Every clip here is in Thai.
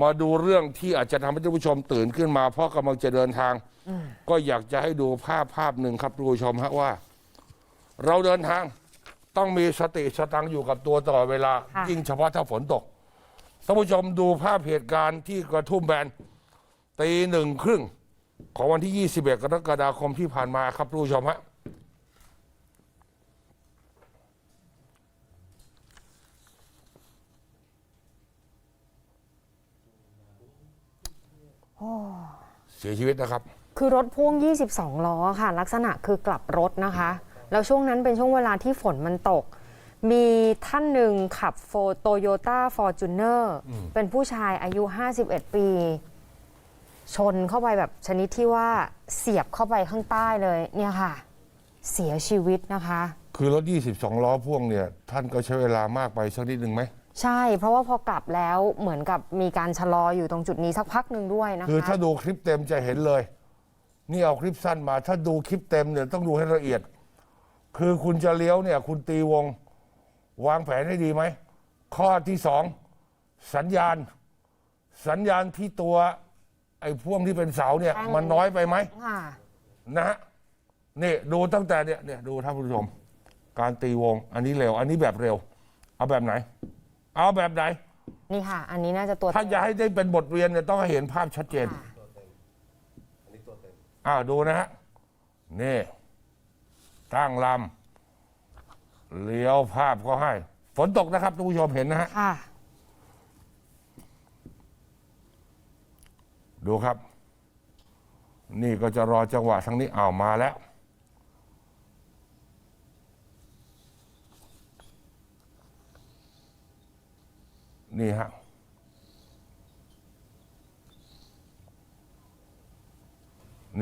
มาดูเรื่องที่อาจจะทำให้ท่านผู้ชมตื่นขึ้นมา เพราะกำลังจะเดินทาง ก็อยากจะให้ดูภาพภาพหนึ่งครับท่านผู้ชมฮะว่า เราเดินทางต้องมีสติสตังค์อยู่กับตัวตลอดเวลา ค่ะ ยิ่งเฉพาะถ้าฝนตกท่านผู้ชมดูภาพเหตุการณ์ที่กระทุ่มแบนตีหนึ่งครึ่งของวันที่ 21 กรกฎาคมที่ผ่านมาครับท่านผู้ชมฮะ เสียชีวิตนะครับ คือรถพ่วง 22 ล้อค่ะ ลักษณะคือกลับรถนะคะ แล้วช่วงนั้นเป็นช่วงเวลาที่ฝนมันตก มีท่านหนึ่งขับโฟโตโยต้าฟอร์จูเนอร์เป็นผู้ชายอายุ 51 ปี ชนเข้าไปแบบชนิดที่ว่าเสียบเข้าไปข้างใต้เลยเนี่ยค่ะ เสียชีวิตนะคะ คือรถ 22 ล้อพ่วงเนี่ย ท่านก็ใช้เวลามากไปสักนิดหนึ่งไหม ใช่ เพราะว่าพอกลับแล้วเหมือนกับมีการชะลออยู่ตรงจุดนี้สักพักหนึ่งด้วยนะคะ คือถ้าดูคลิปเต็มจะเห็นเลย นี่เอาคลิปสั้นมา ถ้าดูคลิปเต็มเนี่ยต้องดูให้ละเอียด คือคุณจะเลี้ยวเนี่ย คุณตีวง วางแผนให้ดีไหม ข้อที่สองสัญญาณ สัญญาณที่ตัว ไอ้พ่วงที่เป็นเสาเนี่ย มันน้อยไปไหมค่ะนะฮะนี่ดูตั้งแต่เนี่ยเนี่ยดูท่านผู้ชม การตีวง อันนี้เร็ว อันนี้แบบเร็ว เอาแบบไหน เอาแบบไหน นี่ค่ะ อันนี้น่าจะตัวถ้าจะให้ได้เป็นบทเรียนเนี่ยต้องให้เห็นภาพชัดเจน ค่ะอ้าวดูนะฮะ นี่ ตั้งลำเลี้ยวภาพก็ให้ ฝนตกนะครับท่านผู้ชมเห็นนะฮะ ค่ะ ดูครับ นี่ก็จะรอจังหวะทางนี้อ้าวมาแล้ว นี่ฮะ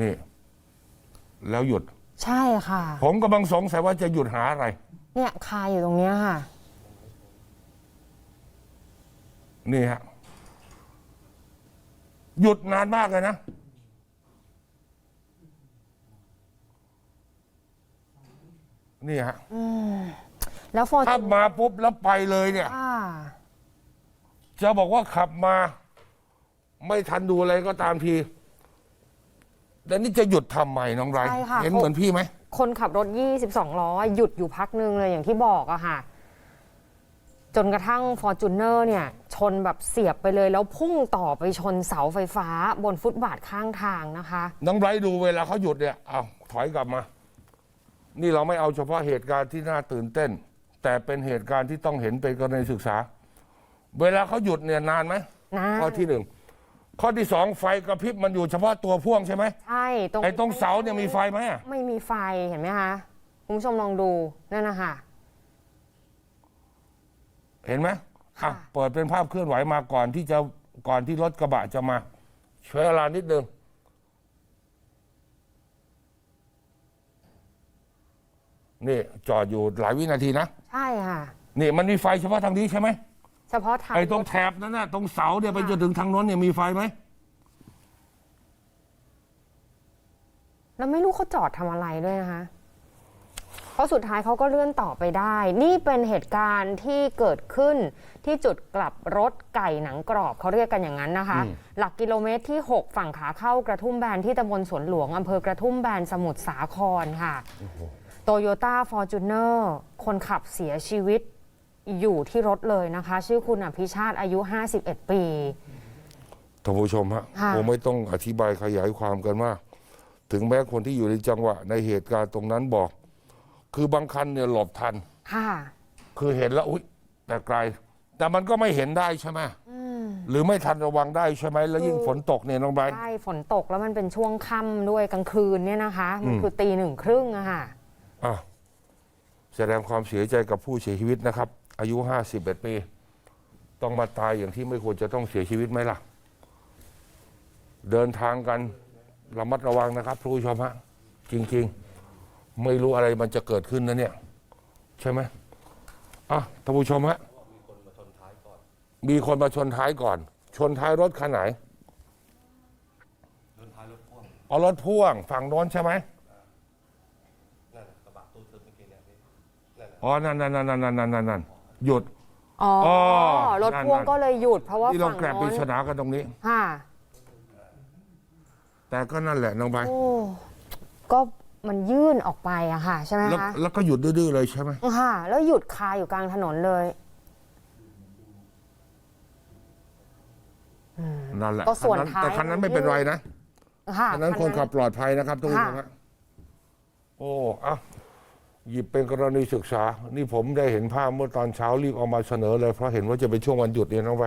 นี่ แล้วหยุด ใช่ค่ะ ผมกำลังสงสัยว่าจะหยุดหาอะไร เนี่ยคาอยู่ตรงเนี้ยค่ะ นี่ฮะหยุดนานมากเลยนะนี่ฮะแล้วฟอร์ถ้าจูมาปุ๊บแล้วไปเลยเนี่ย ค่ะ จะบอกว่าขับมา ไม่ทันดูอะไรก็ตามทีแต่นี่จะหยุดทำไมน้องไรใช่ค่ะ เห็นเหมือนพี่ไหม คนขับรถ 22 ล้อ หยุดอยู่พักหนึงเลยอย่างที่บอกอะค่ะ จนกระทั่งฟอร์จูเนอร์เนี่ย ชนแบบเสียบไปเลยแล้วพุ่งต่อไปชนเสาไฟฟ้าบนฟุตบาทข้างทางนะคะ น้องไบรท์ดูเวลาเขาหยุดเนี่ย เอาถอยกลับมา นี่เราไม่เอาเฉพาะเหตุการณ์ที่น่าตื่นเต้น แต่เป็นเหตุการณ์ที่ต้องเห็นเป็นกรณีศึกษา เวลาเขาหยุดเนี่ยนานไหมนานข้อที่หนึ่งข้อที่สองไฟกระพริบมันอยู่เฉพาะตัวพ่วงใช่ไหมใช่ตรงไอ้ตรงเสาเนี่ยมีไฟไหมอะไม่มีไฟเห็นไหมคะคุณผู้ชมลองดูนั่นนะคะเห็นไหมค่ะอะเปิดเป็นภาพเคลื่อนไหวมาก่อนที่จะก่อนที่รถกระบะจะมาใช้เวลานิดนึงนี่จอดอยู่หลายวินาทีนะ ใช่ค่ะ นี่มันมีไฟเฉพาะทางนี้ใช่ไหม เฉพาะทางไอ้ตรงแถบนั้นน่ะตรงเสาเนี่ยไปจนถึงทางโน้นเนี่ยมีไฟไหมแล้วไม่รู้เขาจอดทำอะไรด้วยนะคะ เพราะสุดท้ายเขาก็เลื่อนต่อไปได้ นี่เป็นเหตุการณ์ที่เกิดขึ้นที่จุดกลับรถไก่หนังกรอบเขาเรียกกันอย่างนั้นนะคะ หลักกิโลเมตรที่ 6 ฝั่งขาเข้ากระทุ่มแบนที่ตำบลสวนหลวงอำเภอกระทุ่มแบนสมุทรสาครค่ะโตโยต้าฟอร์จูเนอร์คนขับเสียชีวิต อยู่ที่รถเลยนะคะ ชื่อคุณอภิชาติอายุ 51 ปี ท่านผู้ชมฮะค่ะ ผมไม่ต้องอธิบายขยายความกันมาก ถึงแม้คนที่อยู่ในจังหวะในเหตุการณ์ตรงนั้นบอก คือบางคันเนี่ยหลบทัน ค่ะ คือเห็นแล้วอุ๊ยแต่ไกล แต่มันก็ไม่เห็นได้ใช่ไหมหรือไม่ทันระวังได้ใช่ไหมแล้วยิ่งฝนตกเนี่ยน้องไบรท์ ใช่ฝนตกแล้วมันเป็นช่วงค่ำด้วยกลางคืนเนี่ยนะคะ มันคือตีหนึ่งครึ่งอะค่ะ อะแสดงความเสียใจกับผู้เสียชีวิตนะครับ อายุห้าสิบเอ็ดปี ต้องมาตายอย่างที่ไม่ควรจะต้องเสียชีวิตไหมล่ะ เดินทางกันระมัดระวังนะครับผู้ชมฮะจริง ๆ ไม่รู้อะไรมันจะเกิดขึ้นนะเนี่ย ใช่ไหมอะท่านผู้ชมฮะมีคนมาชนท้ายก่อน ชนท้ายรถคันไหนเอารถพ่วงฝั่งโน้นใช่ไหมอ๋อนั่นนั่นนั่นนั่นนั่นนั่นนั่น หยุด อ๋ออ๋อรถนั่นพ่วงนั่นก็เลยหยุด เพราะว่าที่เราฝั่งแกลบปริโน้นศนากันตรงนี้ ค่ะ แต่ก็นั่นแหละน้องใบร์ทโอ้ ก็มันยื่นออกไปอะค่ะ ใช่ไหมแล้วคะ แล้วก็หยุดดื้อๆเลยใช่ไหมค่ะ แล้วหยุดคาอยู่กลางถนนเลย นั่นแหละก็ส่วนคันท้าย แต่คันนั้นไม่เป็นไรนะค่ะ คันนั้นคนขับปลอดภัยนะครับทุกคนค่ะ นะโอ้อะ หยิบเป็นกรณีศึกษา นี่ผมได้เห็นภาพเมื่อตอนเช้ารีบเอามาเสนอเลยเพราะเห็นว่าจะเป็นช่วงวันหยุดเนี่ยน้องไป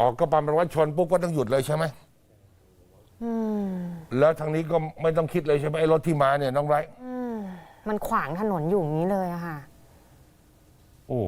ออกก็ประมาณว่าชนปุ๊บก็ต้องหยุดเลยใช่ไหมอืมแล้วทางนี้ก็ไม่ต้องคิดเลยใช่ไหมไอ้รถที่มาเนี่ยน้องไบร์ทอืมมันขวางถนนอยู่อย่างนี้เลยอะค่ะ โอ้